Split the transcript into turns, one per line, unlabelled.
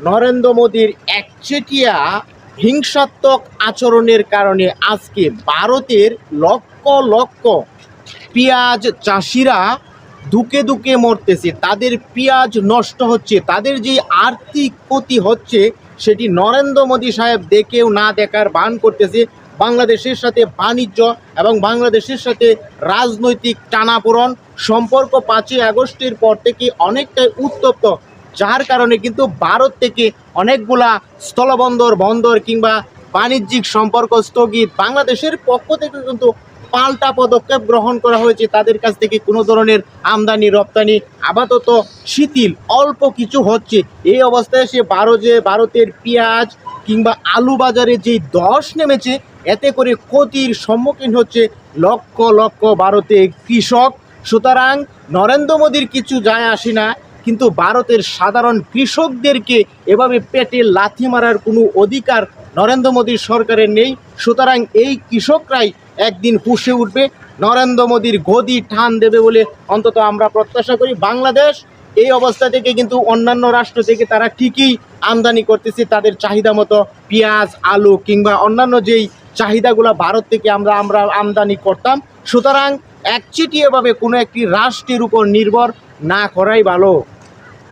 নরেন্দ্র মোদীর একচেটিয়া হিংসাত্মক আচরণের কারণে আজকে ভারতের লক্ষ লক্ষ পেঁয়াজ চাষিরা দুকে দুকে মরতেছে। তাদের পেঁয়াজ নষ্ট হচ্ছে, তাদের যে আর্থিক ক্ষতি হচ্ছে, সেটি নরেন্দ্র মোদী সাহেব দেখেও না দেখার বান করতেছে। বাংলাদেশের সাথে বাণিজ্য এবং বাংলাদেশের সাথে রাজনৈতিক টানাপোড়ন সম্পর্ক পাঁচই আগস্টের পর থেকে অনেকটাই উত্তপ্ত। যার কারণে কিন্তু ভারত থেকে অনেকগুলা স্থলবন্দর, বন্দর কিংবা বাণিজ্যিক সম্পর্ক স্থগিত বাংলাদেশের পক্ষ থেকে কিন্তু পাল্টা পদক্ষেপ গ্রহণ করা হয়েছে। তাদের কাছ থেকে কোনো ধরনের আমদানি, রপ্তানি আপাতত শিথিল, অল্প কিছু হচ্ছে। এই অবস্থায় সে বারো যে ভারতের পেঁয়াজ কিংবা আলু বাজারে যেই দশ নেমেছে, এতে করে ক্ষতির সম্মুখীন হচ্ছে লক্ষ লক্ষ ভারতে কৃষক। সুতরাং নরেন্দ্র মোদীর কিছু যায় আসে না। কিন্তু ভারতের সাধারণ কৃষকদেরকে এভাবে পেটে লাথি মারার কোনো অধিকার নরেন্দ্র মোদীর সরকারের নেই। সুতরাং এই কৃষকরাই একদিন পুষে উঠবে, নরেন্দ্র মোদীর গদি টান দেবে বলে অন্তত আমরা প্রত্যাশা করি। বাংলাদেশ এই অবস্থা থেকে কিন্তু অন্যান্য রাষ্ট্র থেকে তারা ঠিকই আমদানি করতেছে তাদের চাহিদা মতো পেঁয়াজ, আলু কিংবা অন্যান্য যেই চাহিদাগুলো ভারত থেকে আমরা আমরা আমদানি করতাম। সুতরাং একচেটিয়াভাবে কোনো একটি রাষ্ট্রের উপর নির্ভর না করাই ভালো।